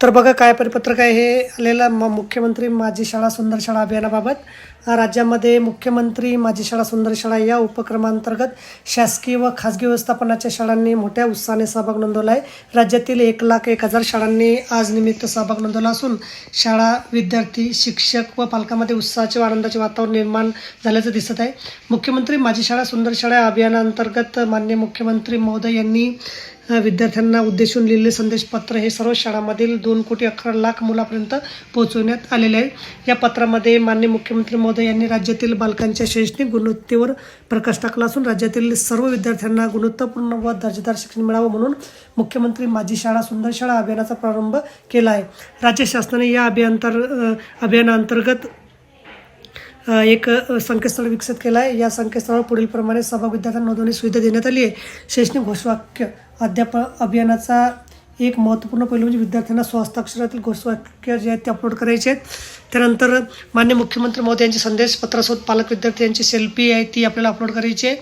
तर बघा काय परिपत्रक आहे हे आलेलं. म मुख्यमंत्री माझी शाळा सुंदर शाळा अभियानाबाबत राज्यामध्ये मुख्यमंत्री माझी शाळा सुंदर शाळा या उपक्रमांतर्गत शासकीय व खाजगी व्यवस्थापनाच्या शाळांनी मोठ्या उत्साहाने सहभाग नोंदवला आहे. राज्यातील एक लाख एक हजार शाळांनी आज निमित्त सहभाग नोंदवला असून शाळा विद्यार्थी शिक्षक व पालकांमध्ये उत्साहाचे व आनंदाचे वातावरण निर्माण झाल्याचं दिसत आहे. मुख्यमंत्री माझी शाळा सुंदर शाळा अभियानांतर्गत मान्य मुख्यमंत्री महोदय यांनी विद्यार्थ्यांना उद्देशून लिहिलेले संदेशपत्र हे सर्व शाळांमधील दोन कोटी अकरा लाख मुलापर्यंत पोहोचवण्यात आलेले आहे. या पत्रामध्ये मान्य मुख्यमंत्री महोदय यांनी राज्यातील बालकांच्या शैक्षणिक गुणवत्तेवर प्रकाश टाकला असून राज्यातील सर्व विद्यार्थ्यांना गुणवत्तापूर्ण व दर्जेदार शिक्षण मिळावं म्हणून मुख्यमंत्री माझी शाळा सुंदर शाळा अभियानाचा प्रारंभ केला आहे. राज्य शासनाने या अभियांतर अभियानाअंतर्गत एक संकेतस्थळ विकसित केलं आहे. या संकेतस्थळावर पुढील प्रमाणे विद्यार्थ्यांना नोंदवणी सुविधा देण्यात आली आहे. शैक्षणिक घोषवाक्य अध्याप अभियानाचा एक महत्त्वपूर्ण पैलू म्हणजे विद्यार्थ्यांना स्वहस्ताक्षरातील घोषवाक्य जे आहेत ते अपलोड करायचे आहेत. त्यानंतर मान्य मुख्यमंत्री महोदय यांचे संदेश पत्रासोबत पालक विद्यार्थी यांची सेल्फी आहे ती आपल्याला अपलोड करायची आहे.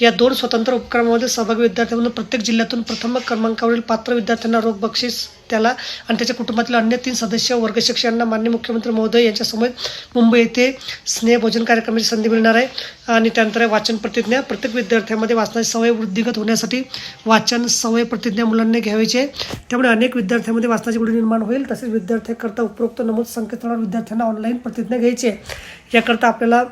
या दोन स्वतंत्र उपक्रमामध्ये सहभागी विद्यार्थ्यांमधून प्रत्येक जिल्ह्यातून प्रथम क्रमांकावरील पात्र विद्यार्थ्यांना रोख बक्षीस त्याला आणि त्याच्या कुटुंबातील अन्य तीन सदस्य वर्ग शिक्षकांना मान्य मुख्यमंत्री महोदय यांच्यासमोर मुंबई येथे स्नेहभोजन कार्यक्रमाची संधी मिळणार आहे. आणि त्यानंतर वाचन प्रतिज्ञा. प्रत्येक विद्यार्थ्यामध्ये वाचनाची सवय वृद्धिगत होण्यासाठी वाचन सवय प्रतिज्ञा मुलांनी घ्यायची आहे. त्यामुळे अनेक विद्यार्थ्यांमध्ये वाचनाची गुढी निर्माण होईल. तसेच विद्यार्थ्यांकरता उपरोक्त नमूद संकेतस्थळावर विद्यार्थ्यांना ऑनलाईन प्रतिज्ञा घ्यायची आहे. याकरता आपल्याला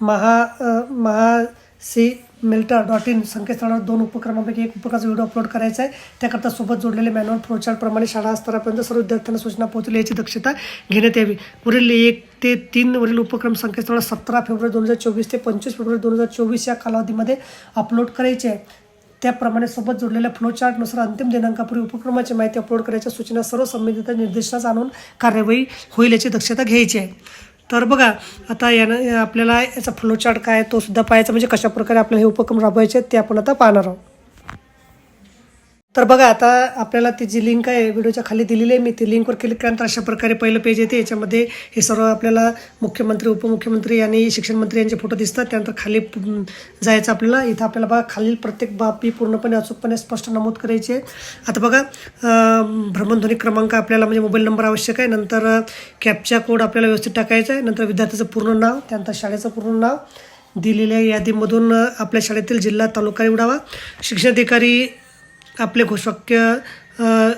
महा महा सी मिल्टर डॉट इन संकेतस्थळावर दोन उपक्रमापैकी एक उपक्रमाचा व्हिडिओ अपलोड करायचा आहे. त्याकरता सोबत जोडलेले मॅन्युअल फ्लोचार्टप्रमाणे शाळा स्तरापर्यंत सर्व विद्यार्थ्यांना सूचना पोहोचली याची दक्षता घेण्यात यावी. पुढील एक ते तीन वरील उपक्रम संकेतस्थळावर सतरा फेब्रुवारी दोन हजार चोवीस ते पंचवीस फेब्रुवारी दोन हजार चोवीस या कालावधीमध्ये अपलोड करायचे आहे. त्याप्रमाणे सोबत जोडलेल्या फ्लोचार्टनुसार अंतिम दिनांकापूर्वी उपक्रमाची माहिती अपलोड करायच्या सूचना सर्व संबंधित निर्देशास आणून कार्यवाही होईल याची दक्षता घ्यायची आहे. तर बघा आता यानं आपल्याला याचा फ्लोचार्ट काय तो सुद्धा पाहायचा म्हणजे कशाप्रकारे आपल्याला हे उपक्रम राबवायचे आहेत ते आपण आता पाहणार आहोत. तर बघा आता आपल्याला ती जी लिंक आहे व्हिडिओच्या खाली दिलेली आहे मी ती लिंकवर क्लिक केल्यानंतर अशा प्रकारे पहिलं पेज येते. याच्यामध्ये हे सर्व आपल्याला मुख्यमंत्री उपमुख्यमंत्री आणि शिक्षण मंत्री यांचे फोटो दिसतात. त्यानंतर खाली जायचं आपल्याला. इथं आपल्याला बघा खालील प्रत्येक बाबी पूर्णपणे अचूकपणे स्पष्ट नमूद करायची आहे. आता बघा भ्रमणध्वनी क्रमांक आपल्याला म्हणजे मोबाईल नंबर आवश्यक आहे. नंतर कॅपचा कोड आपल्याला व्यवस्थित टाकायचा आहे. नंतर विद्यार्थ्याचं पूर्ण नाव त्यानंतर शाळेचं पूर्ण नाव दिलेल्या यादीमधून आपल्या शाळेतील जिल्हा तालुका निवडावा. शिक्षणाधिकारी आपले घोषवाक्य अ,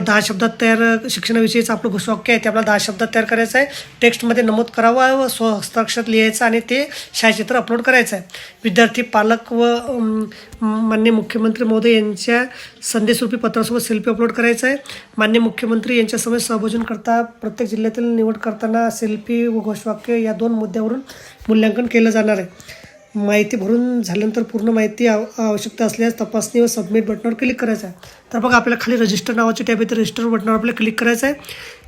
दहा शब्दात तयार शिक्षणाविषयीचं आपलं घोषवाक्य आहे ते आपल्याला दहा शब्दात तयार करायचं आहे. टेक्स्टमध्ये नमूद करावं व स्वहस्ताक्षरात लिहायचं आणि ते छायाचित्र अपलोड करायचं आहे. विद्यार्थी पालक व मान्य मुख्यमंत्री महोदय यांच्या संदेशरूपी पत्रासोबत सेल्फी अपलोड करायचं आहे. मान्य मुख्यमंत्री यांच्यासमोर सहभोजन करता प्रत्येक जिल्ह्यातील निवड करताना सेल्फी व घोषवाक्य या दोन मुद्द्यावरून मूल्यांकन केलं जाणार आहे. माहिती भरून झाल्यानंतर पूर्ण माहिती आव आवश्यकता असल्यास तपासणी व सबमिट बटनावर क्लिक करायचं आहे. तर बघा आपल्याला खाली रजिस्टर नावाचे टॅब येते रजिस्टर बटनावर आपल्याला क्लिक करायचं आहे.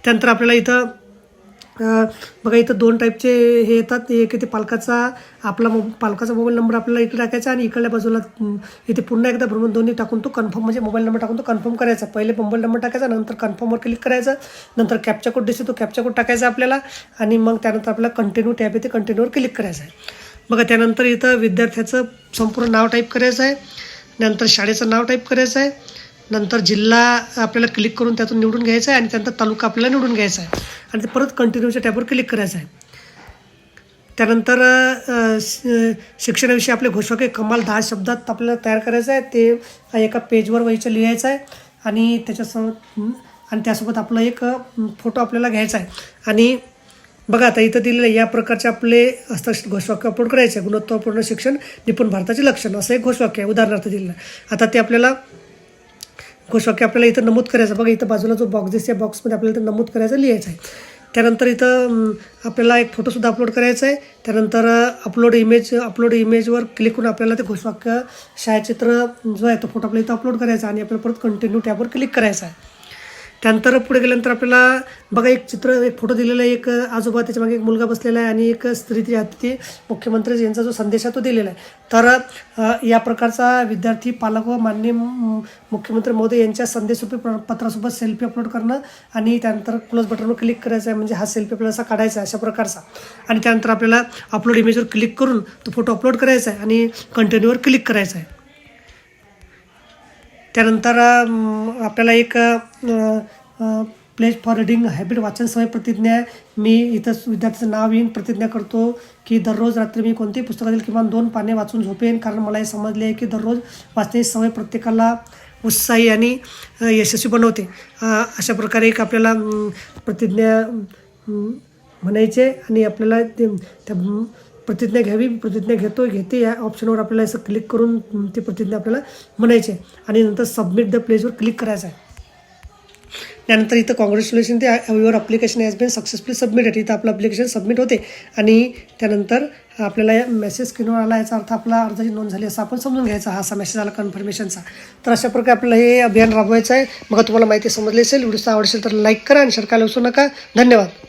त्यानंतर आपल्याला इथं बघा इथं दोन टाईपचे हे येतात. एक इथे पालकाचा आपला मो पालकाचा मोबाईल नंबर आपल्याला इकडे टाकायचा आणि इकडल्या बाजूला इथे पुन्हा एकदा भ्रमण दोन्ही टाकून तो कन्फर्म म्हणजे मोबाईल नंबर टाकून तो कन्फर्म करायचा पहिले मोबाईल नंबर टाकायचा नंतर कन्फर्मवर क्लिक करायचं नंतर कॅप्चा कोड दिसतो तो कॅप्चा कोड टाकायचा आपल्याला आणि मग त्यानंतर आपल्याला कंटिन्यू टॅब येते कंटिन्यूवर क्लिक करायचं आहे. बघा त्यानंतर इथं विद्यार्थ्याचं संपूर्ण नाव टाईप करायचं आहे. नंतर शाळेचं नाव टाईप करायचं आहे. नंतर जिल्हा आपल्याला क्लिक करून त्यातून निवडून घ्यायचा आहे आणि त्यानंतर तालुका आपल्याला निवडून घ्यायचा आहे. आणि ते परत कंटिन्यूच्या टॅबवर क्लिक करायचं आहे. त्यानंतर शिक्षणाविषयी आपले घोषवाक्य कमाल दहा शब्दात आपल्याला तयार करायचं आहे. ते एका पेजवर वहीचं लिहायचं आहे. आणि त्याच्यासोबत आणि त्यासोबत आपला एक फोटो आपल्याला घ्यायचा आहे. आणि बघा आता इथं दिलेलं या प्रकारचे आपले हस्ताक्षर घोषवाक्य अपलोड करायचे आहे गुणवत्तापूर्ण शिक्षण निपुण भारताचे लक्षण असं एक घोषवाक्य आहे उदाहरणार्थ दिलेलं आहे. आता ते आपल्याला घोषवाक्य आपल्याला इथं नमूद करायचं बघा इथं बाजूला जो बॉक्स दिसते बॉक्समध्ये आपल्याला इथं नमूद करायचं लिहायचं आहे. त्यानंतर इथं आपल्याला एक फोटोसुद्धा अपलोड करायचा आहे. त्यानंतर अपलोड इमेज अपलोड इमेजवर क्लिक करून आपल्याला ते घोषवाक्य छायाचित्र जो आहे तो फोटो आपल्याला इथं अपलोड करायचा आणि आपल्याला परत कंटिन्यू टॅबवर क्लिक करायचा आहे. त्यानंतर पुढे गेल्यानंतर आपल्याला बघा एक चित्र एक फोटो दिलेला आहे. एक आजोबा त्याच्यामागे एक मुलगा बसलेला आहे आणि एक स्त्री ती आहे मुख्यमंत्री यांचा जो संदेश आहे तो दिलेला आहे. तर या प्रकारचा विद्यार्थी पालक व माननीय मुख्यमंत्री मोदी यांच्या संदेशरूपी प्र- पत्रासोबत सेल्फी अपलोड करणं आणि त्यानंतर क्लोज बटनवर क्लिक करायचं आहे. म्हणजे हा सेल्फी आपल्याला असा काढायचा आहे अशा प्रकारचा. आणि त्यानंतर आपल्याला अपलोड इमेजवर क्लिक करून तो फोटो अपलोड करायचा आहे आणि कंटिन्यूवर क्लिक करायचा आहे. त्यानंतर आपल्याला एक प्लेज फॉर रिडिंग हॅबिट वाचन सवय प्रतिज्ञा आहे मी इथं विद्यार्थ्याचं नाव येईन प्रतिज्ञा करतो की दररोज रात्री मी कोणत्याही पुस्तकातील किमान दोन पाने वाचून झोपेन कारण मला हे समजले आहे की दररोज वाचण्याची सवय प्रत्येकाला उत्साही आणि यशस्वी बनवते. अशा प्रकारे एक आपल्याला प्रतिज्ञा म्हणायचे आणि आपल्याला ते त्या प्रतिज्ञा घ्यावी प्रतिज्ञा घेतो घेते. या ऑप्शनवर आपल्याला असं क्लिक करून ती प्रतिज्ञा आपल्याला म्हणायची आहे. आणि नंतर सबमिट द प्लेजवर क्लिक करायचं आहे. त्यानंतर इथं congratulation to your application has been successfully submitted इथं आपलं अप्लिकेशन सबमिट होते. आणि त्यानंतर आपल्याला मेसेज किंवा आला याचा अर्थ आपला अर्जाची नोंद झाली असं आपण समजून घ्यायचा हा असा मेसेज आला कन्फर्मेशनचा तर अशा प्रकारे आपलं हे अभियान राबवायचं आहे. मग तुम्हाला माहिती समजली असेल व्हिडिओचा आवडसेल तर लाईक करा आणि शेअर करायला विसरू नका. धन्यवाद.